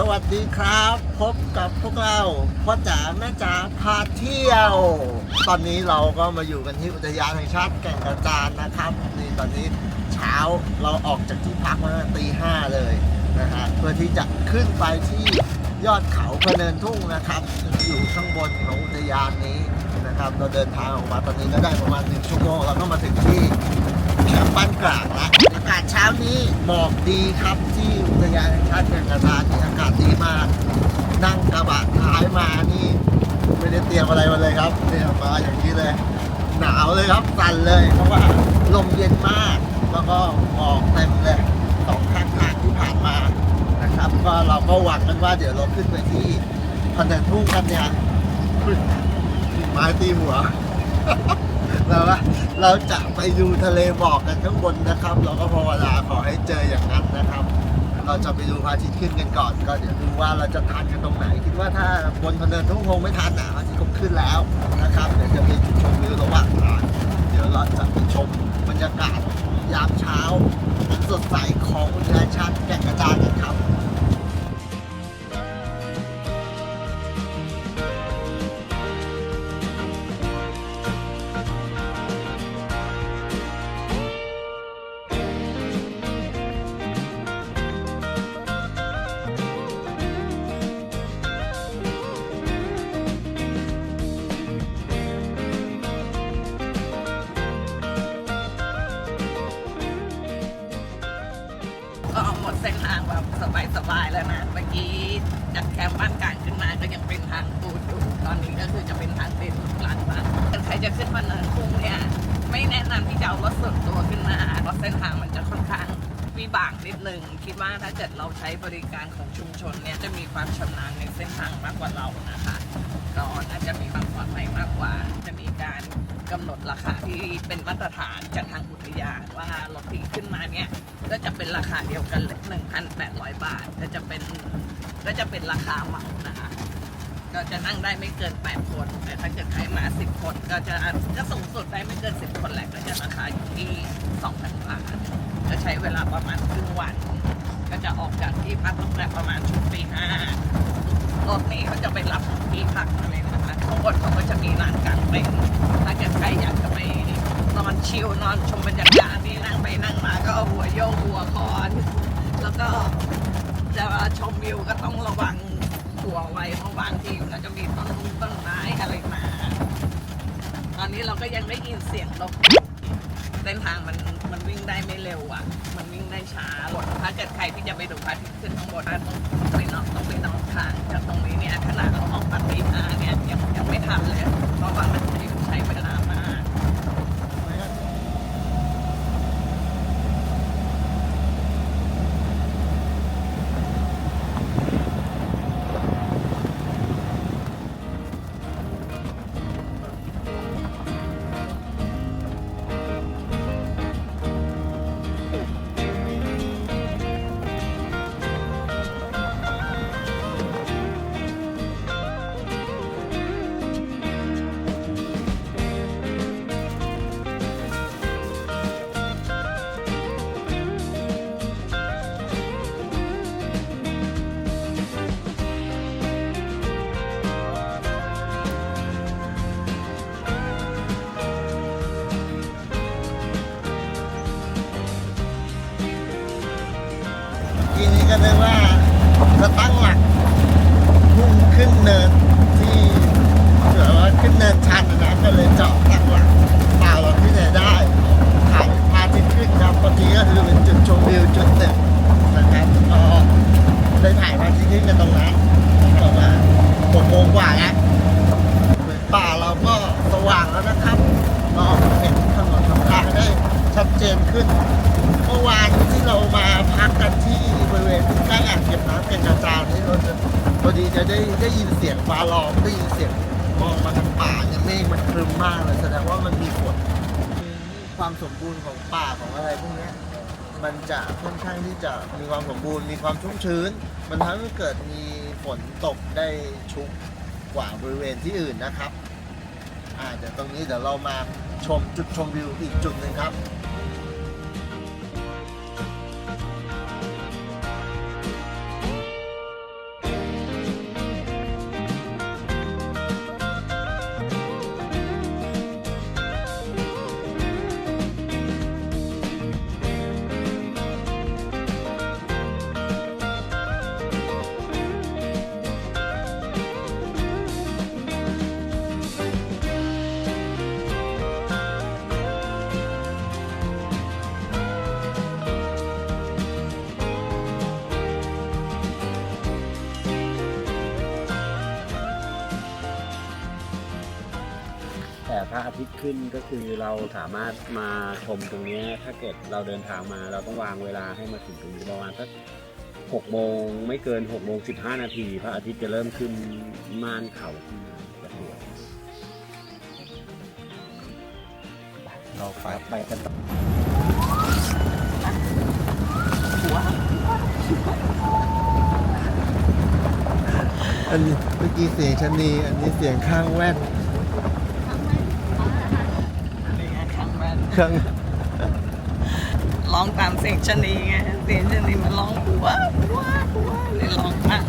สวัสดีครับ พบกับพวกเราพ่อจ๋าแม่จ๋าพาเที่ยว ตอนนี้เราก็มาอยู่กันที่อุทยานแห่งชาติแก่งกระจานนะครับนี่ตอนนี้เช้าเราออกจากที่พักมาตีห้าเลยนะฮะเพื่อที่จะขึ้นไปที่ยอดเขาพะเนินทุ่งนะครับ อยู่ข้างบนของอุทยานนี้นะครับ เราเดินทางออกมาตอนนี้ก็ได้ประมาณหนึ่งชั่วโมงเราก็มาถึงที่ แคมป์บ้านกลางละอากาศเช้านี้หมอกดีครับที่อุทยานแห่งชาติแก่งกระจานนี่อากาศดีมาก นั่งกระบะท้ายมานี่ ไม่ได้เตรียมอะไรมาเลยครับเนี่ยมาอย่างนี้เลย หนาวเลยครับสั่นเลยเพราะว่าลมเย็นมากแล้วก็หมอกเต็มเลยสองข้างทางที่ผ่านมานะครับ ก็เราก็หวังกันว่าเดี๋ยวเราขึ้นไปที่พันธุ์ทุ่งกันเนี่ยอุ๊ยไม้ตีหัวเราว่า เราจะไปดูทะเลหมอกกันข้างบนนะครับ เราก็ภาวนาขอให้เจออย่างนั้นนะครับ เราจะไปดูพระอาทิตย์ขึ้นกันก่อน ก็เดี๋ยวดูว่าเราจะทันกันตรงไหน คิดว่าถ้าบนพะเนินทุ่งคงไม่ทันอะพระอาทิตย์คงขึ้นแล้วนะครับ เดี๋ยวจะมีจุดชมวิวระหว่างทางเดี๋ยวเราจะไปชมบรรยากาศยามเช้าสดใสของอุทยานชาติแก่งกระจาน แนะนำที่จะเอารถส่วนตัวขึ้นมาเพราะเส้นทางมันจะค่อนข้างวิบากนิดนึงคิดว่าถ้าเกิดเราใช้บริการของชุมชนเนี่ยจะมีความชำนาญในเส้นทางมากกว่าเรานะคะก็น่าจะมีความปลอดภัยมากกว่า จะมีการกำหนดราคาที่เป็นมาตรฐานจากทางอุทยานว่ารถที่ขึ้นมาเนี่ยก็จะเป็นราคาเดียวกันเลย1,800 บาท ก็จะเป็นก็จะเป็นราคาเหมานะคะก็จะนั่งได้ไม่เกิน 8 คน แต่ถ้าเกิดใครมา 10 คนก็จะก็สูงสุดได้ไม่เกิน 10 คนแหละก็จะราคาอยู่ที่ 2,000 บาท จะใช้เวลาประมาณครึ่งวัน ก็จะออกจากที่พักตั้งแต่ประมาณช่วงตีห้ารถนี้เขาจะไปรับที่พักอะไรนะคะข้างบนเขาก็จะมีลานกลางเต็นท์ถ้าเกิดใครอยากจะไปนอนชิลนอนชมบรรยากาศนี่นั่งไปนั่งมาก็เอาหัวโยกหัวคอน แล้วก็จะชมวิวก็ต้องระวังหัวไว้เพราะบางทีมันก็จะมีต้นไม้ต้นไม้อะไรมา ตอนนี้เราก็ยังได้ เรถเส้นทางมันมันวิ่งได้ไม่เร็วอะ มันวิ่งได้ช้าลดถ้าเกิดใครที่จะไปดูพระอาทิตย์ขึ้นข้างบนต้องต้องไปนอกต้องไปนอกทางจากตรงนี้เนี่ยขนาดเราออกมาตีห้าเนี่ยยังยังไม่ทันเลย ก็เลยว่าจะตั้งหลักพุ่งขึ้นเนินที่เผื่อว่าขึ้นเนินชันนะก็เลยเจาะตั้งหลักเปล่าเราที่ไหนได้ถ่ายพาทิตขึ้นครับเมื่อกี้ก็คือเป็นจุดชมวิวจุดหนึ่งนะครับก็ได้ถ่ายพาทิตขึ้นกันตรงนั้นประมาณหกโมงกว่าแล้วป่าเราก็สว่างแล้วนะครับเราเห็นถนนทางได้ชัดเจนขึ้นเมื่อวาน เรามาพักกันที่บริเวณใกล้อ่างเก็บน้ำเป็นกระจานนี่เราจะพอดีจะได้ได้ยินเสียงฟ้าร้องได้ยินเสียงมองมาทางป่าเนี่ยเมฆมันครึมมากเลยแสดงว่ามันมีฝนความสมบูรณ์ของป่าของอะไรพวกเนี้ยมันจะค่อนข้างที่จะมีความสมบูรณ์มีความชุ่มชื้น มันทำให้เกิดมีฝนตกได้ชุกกว่าบริเวณที่อื่นนะครับอ่าเดี๋ยวตรงนี้เดี๋ยวเรามาชมจุดชมวิวอีกจุดหนึ่งครับ ทิตย์ขึ้นก็คือเราสามารถมาชมตรงนี้ถ้าเกิดเราเดินทางมา เราต้องวางเวลาให้มาถึงตรงนี้ประมาณสักหกโมงไม่เกินหกโมงสิบห้านาทีพระอาทิตย์จะเริ่มขึ้นม่านเขาขึ้นมาจะสวยเราไปไปกันต่อหัวอันนี้เมื่อกี้เสียงชนีอันนี้เสียงข้างแว่น นี่ไงครั้งแรก เครื่องร้องตามเสียงชนีไงเสียงชนีมันร้องหัวหัวหัวเลยร้องมาก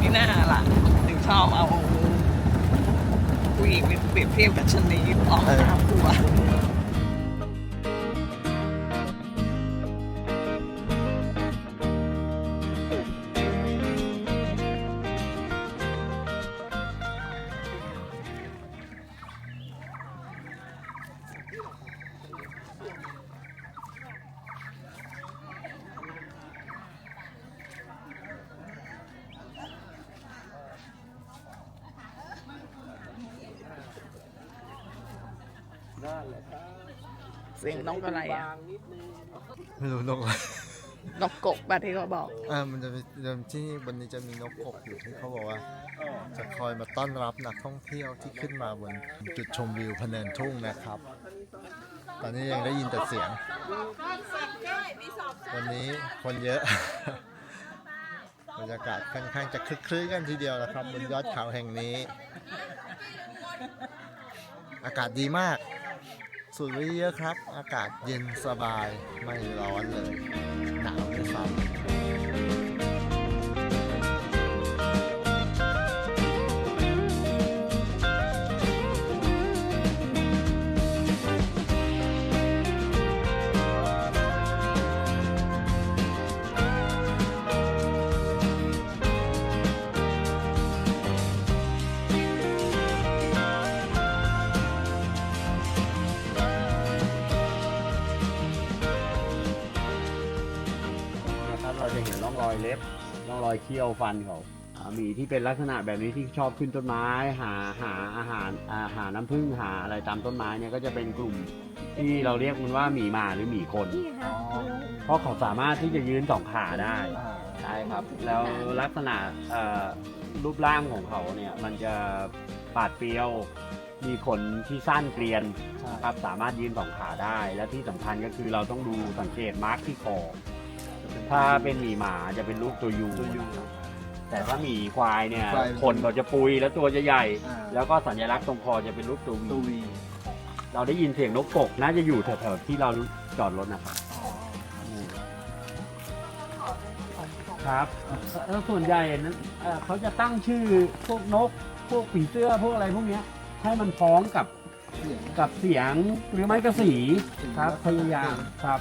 นี่น่าล่ะถึงชอบเอาผู้หญิงไปเปรียบเทียบกับชนีร้องตามหัว เสียงนกอะไรอะ ไม่รู้นกอะไรนกกบป่ะที่เขาบอก อ่ามันจะมีจะที่นี่วันนี้จะมีนกกบอยู่ที่เขาบอกว่า จะคอยมาต้อนรับนักท่องเที่ยวที่ขึ้นมาบนจุดชมวิวพะเนินทุ่งนะครับ ตอนนี้ยังได้ยินแต่เสียง วันนี้คนเยอะ บรรยากาศค่อนข้างจะคลึกคลื้นกันทีเดียวนะครับ บนยอดเขาแห่งนี้ อากาศดีมาก สูดไว้เยอะครับ อากาศเย็นสบายไม่ร้อนเลย หนาวด้วยซ้ำ องรอยเล็บร่องรอยเขี้ยวฟันเขาอ่าหมีที่เป็นลักษณะแบบนี้ที่ชอบขึ้นต้นไม้ หาหาอาหารอาหารน้ำผึ้งหาอะไรตามต้นไม้เนี่ยก็จะเป็นกลุ่มที่เราเรียกมันว่าหมีหมาหรือหมีคนเพราะเขาสามารถที่จะยืนสองขาได้ ใช่ครับ แล้วลักษณะเอ่อรูปร่างของเขาเนี่ยมันจะปาดเปรียว มีขนที่สั้นเกลียนนะครับสามารถยืนสองขาได้ และที่สำคัญก็คือเราต้องดูสังเกตมาร์กที่คอ ถ้าเป็นหมีหมาจะเป็นรูปตัวยู นะครับแต่ถ้าหมีควายเนี่ยควาย ขนเขาจะปุยแล้วตัวจะใหญ่ อ่าแล้วก็สัญลักษณ์ตรงคอจะเป็นรูปตัววีเราได้ยินเสียงนกกกน่าจะอยู่แถวๆที่เราจอดรถนะครับครับแล้วส่วนใหญ่นั้นเอ่อเขาจะตั้งชื่อพวกนก พวกผีเสื้อพวกอะไรพวกเนี้ยให้มันพ้องกับเสียงกับเสียงหรือไม่ก็สี สีครับแล้วก็พยายามครับ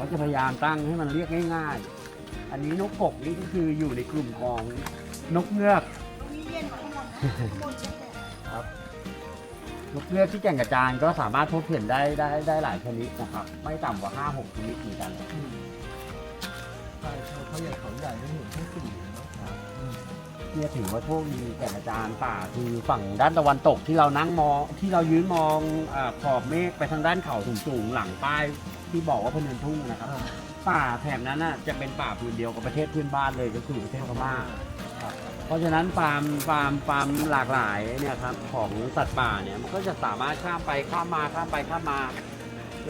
เขาจะพยายามตั้งให้มันเรียกง่าย ๆ อันนี้นกกกนี่ก็คืออยู่ในกลุ่มของนกเงือกครับนกเงือกที่แก่งกระจานก็สามารถพบเห็นได้ได้ได้หลายชนิดนะครับ ไม่ต่ำกว่าห้าหกชนิดเหมือนกันใช่เขาเขาใหญ่เขาใหญ่ไม่เห็นแค่สีเนาะอืมเนี่ยถือว่าโชคดีแก่งกระจานป่าคือฝั่งด้านตะวันตกที่เรานั่งมองที่เรายืนมองอาขอบเมฆไปทางด้านเขาสูงๆหลังป้าย ที่บอกว่าพะเนินทุ่งนะครับอ่าป่าแถบนั้นน่ะจะเป็นป่าพื้นเดียวกับประเทศเพื่อนบ้านเลยก็คือประเทศพม่าเพราะฉะนั้นฟาร์มฟาร์มฟาร์มหลากหลายเนี่ยครับของสัตว์ป่าเนี่ยมันก็จะสามารถข้ามไปข้ามมาข้ามไปข้ามมา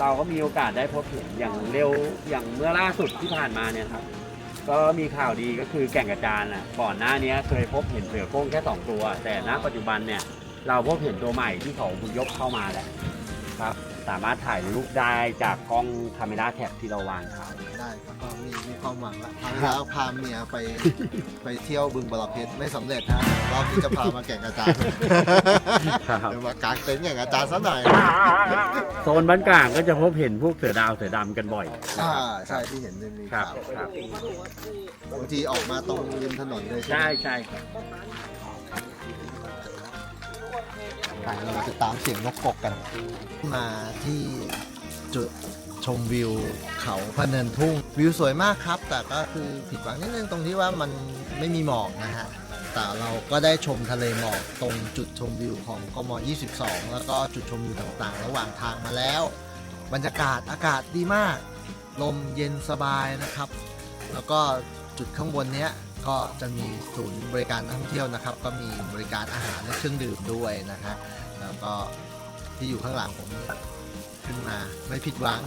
เราก็มีโอกาสได้พบเห็นอย่างเร็วอย่างเมื่อล่าสุดที่ผ่านมาเนี่ยครับก็มีข่าวดีก็คือแก่งกระจานน่ะก่อนหน้านี้เคยพบเห็นเสือโคร่งแค่สองตัว แต่ณปัจจุบันเนี่ยเราพบเห็นตัวใหม่ที่เขาอพยพเข้ามาแล้วครับ สามารถถ่ายรูปได้จากกล้องคาเมราแท็บที่เราวางขาย ได้ครับก็มีมีความหวังละครั้งที่แล้วพาเมียไป ไปเที่ยวบึงบรเพชรไม่สำเร็จนะรอบนี้จะพามาแก่งกระจานครับ เดี๋ยวมากางเต็นท์แก่งกระจานซะหน่อยโซนบ้านกลางก็จะพบเห็นพวกเสือดาวเสือดำกันบ่อย อ่าใช่ที่เห็นในมีครับข่าวครับบางทีออกมาตรงริมถนนเลยใช่ใช่ไหมใช่ครับ ไปเราจะตามเสียงนกกกกัน มาที่จุดชมวิวเขาพะเนินทุ่ง วิวสวยมากครับ แต่ก็คือผิดหวังนิดนึงตรงที่ว่ามันไม่มีหมอกนะฮะแต่เราก็ได้ชมทะเลหมอกตรงจุดชมวิวของกม 22 แล้วก็จุดชมวิวต่างๆ ระหว่างทางมาแล้ว บรรยากาศอากาศดีมาก ลมเย็นสบายนะครับ แล้วก็จุดข้างบนเนี้ย ก็จะมีศูนย์บริการนักท่องเที่ยวนะครับ ก็มีบริการอาหารและเครื่องดื่มด้วยนะฮะแล้วก็ที่อยู่ข้างหลังผมขึ้นมาไม่ผิดหวัง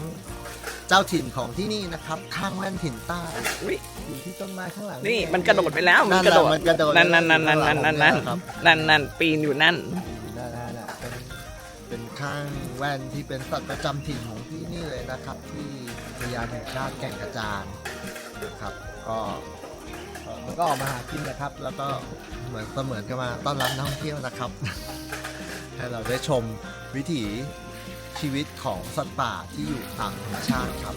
เจ้าถิ่นของที่นี่นะครับ ข้างแม่นถิ่นใต้อุ๊ยอยู่ที่ต้นไม้ข้างหลังนี่มันกระโดดไปแล้วมันนั่นกระแหโดละดมันกระโดดนั่นนั่นนั่นนั่นนั่นนั่นนั่นครับ นั่นนั่นปีนอยู่นั่นนั่นนั่นนั่นเป็นเป็นข้างแว่นที่เป็นสัตว์ประจำถิ่นของที่นี่เลยนะครับ ที่อุทยานแห่งชาติแก่งกระจานนะครับ ก็เอ่อมัน ก็ออกมาหากินนะครับ แล้วก็เหมือนเสมือนกับมาต้อนรับนักท่องเที่ยวนะครับ ให้เราได้ชมวิถีชีวิตของสัตว์ป่าที่อยู่ตามธรรมชาติครับ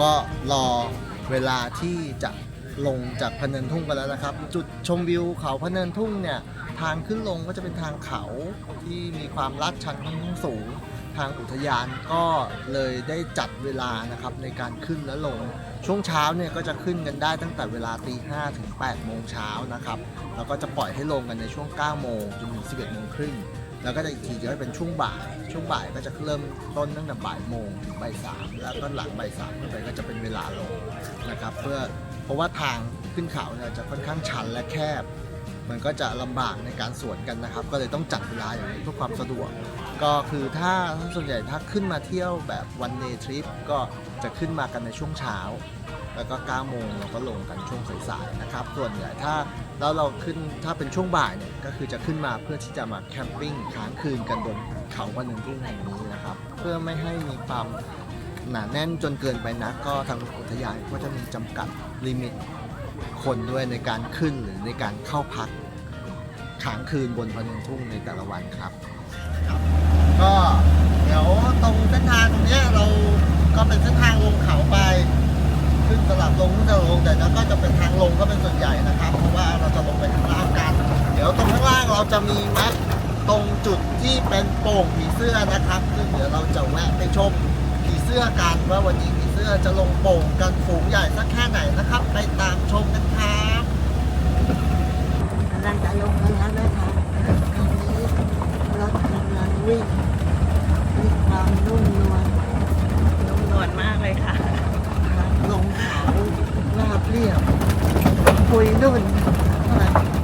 ก็รอเวลาที่จะลงจากพะเนินทุ่งกันแล้วนะครับ จุดชมวิวเขาพะเนินทุ่งเนี่ย ทางขึ้นลงก็จะเป็นทางเขาที่มีความลาดชันค่อนข้างสูง ทางอุทยานก็เลยได้จัดเวลานะครับในการขึ้นและลง ช่วงเช้าเนี่ยก็จะขึ้นกันได้ตั้งแต่เวลาตีห้ถึง8โมงเช้านะครับแล้วก็จะปล่อยให้ลงกันในช่วง9โมงจนถึง11โมงครึ่งแล้วก็จะอีกทีจะเป็นช่วงบ่าย ช่วงบ่ายก็จะเริ่มต้นตั้งแต่บ่ายโมงถึงบ่ายสามแล้วก็หลังบ่ายสามขึ้นไปก็จะเป็นเวลาลงนะครับ เพื่อเพราะว่าทางขึ้นเขาเนี่ยจะค่อนข้างชันและแคบ มันก็จะลำบากในการสวนกันนะครับ ก็เลยต้องจัดเวลาอย่างนี้เพื่อความสะดวก ก็คือถ้าส่วนใหญ่ถ้าขึ้นมาเที่ยวแบบวันเดย์ทริปก็จะขึ้นมากันในช่วงเช้า แล้วก็9โมงเราก็ลงกันช่วงสายๆนะครับ ส่วนใหญ่ถ้าแล้วเราขึ้นถ้าเป็นช่วงบ่ายเนี่ยก็คือจะขึ้นมาเพื่อที่จะมาแคมปิ้งค้างคืนกันบนเขาวันหนึ่งทุ่งแห่งนี้นะครับ เพื่อไม่ให้มีความหนาแน่นจนเกินไปนักก็ทางอุทยานก็จะมีจำกัดลิมิตคนด้วยในการขึ้นหรือในการเข้าพักค้างคืนบนพะเนินทุ่งในแต่ละวันครับ ก็เดี๋ยวตรงเส้นทางตรงนี้เราก็เป็นเส้นทางลงเขาไป ขึ้นสลับลงขึ้นสลับลงแต่นั้นก็จะเป็นทางลงก็เป็นส่วนใหญ่นะครับ เพราะว่าเราจะลงไปข้างล่างกัน เดี๋ยวตรงข้างล่างเราจะมีแม็กตรงจุดที่เป็นโป่งผีเสื้อนะครับ ซึ่งเดี๋ยวเราจะแวะไปชมผีเสื้อกันว่าวันนี้ผีเสื้อจะลงโป่งกันฝูงใหญ่สักแค่ไหนนะครับ ไปตามชมกันครับกำลังจะลงนแล้วนะคะตอนนี้รถกำลังวิ่ง มีความนุ่มนวลนุ่มนวลมากเลยค่ะทางลงเขาราบเรียบคุยนุ่นทางโ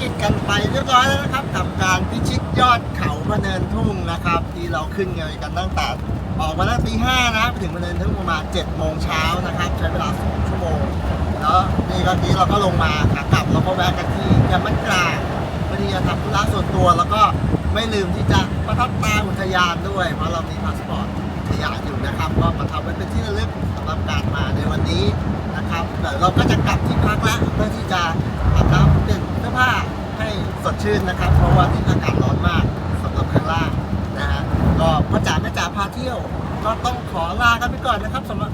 กิจกันไปเรียบร้อยแล้วนะครับกับการพิชิตยอดเขาพะเนินทุ่งนะครับ ที่เราขึ้นกันตั้งแต่ออกมาตั้งตีห้านะถึงพะเนินทุ่งประมาณ7จ็ดโมงเช้านะครับ ใช้เวลาสองชั่วโมงแล้วนี่ก็นี้เราก็ลงมาขากลับเราก็แวะกันที่แคมป์บ้านกลางเพื่อที่จะทำธุระส่วนตัว แล้วก็ไม่ลืมที่จะประทับตาอุทยานด้วย เพราะเรามีพาสปอร์ตอุทยานอยู่นะครับก็มาทำไว้เป็นที่ระลึกสำหรับการมาในวันนี้นะครับเดี๋ยวเราก็จะกลับที่พักแล้วเพื่อที่จะอาบน้ำเปลี่ยน ผ้าให้สดชื่นนะครับ เพราะว่าที่อากาศร้อนมากสำหรับข้างล่างนะฮะก็พ่อจ๋าแม่จ๋าพาเที่ยว ก็ต้องขอลากันไปก่อนนะครับสำหรับ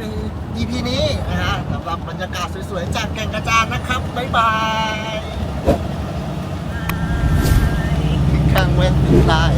EP นี้นะฮะสำหรับบรรยากาศสวยๆจากแก่งกระจานนะครับบ๊ายบายข้างเว้นตาย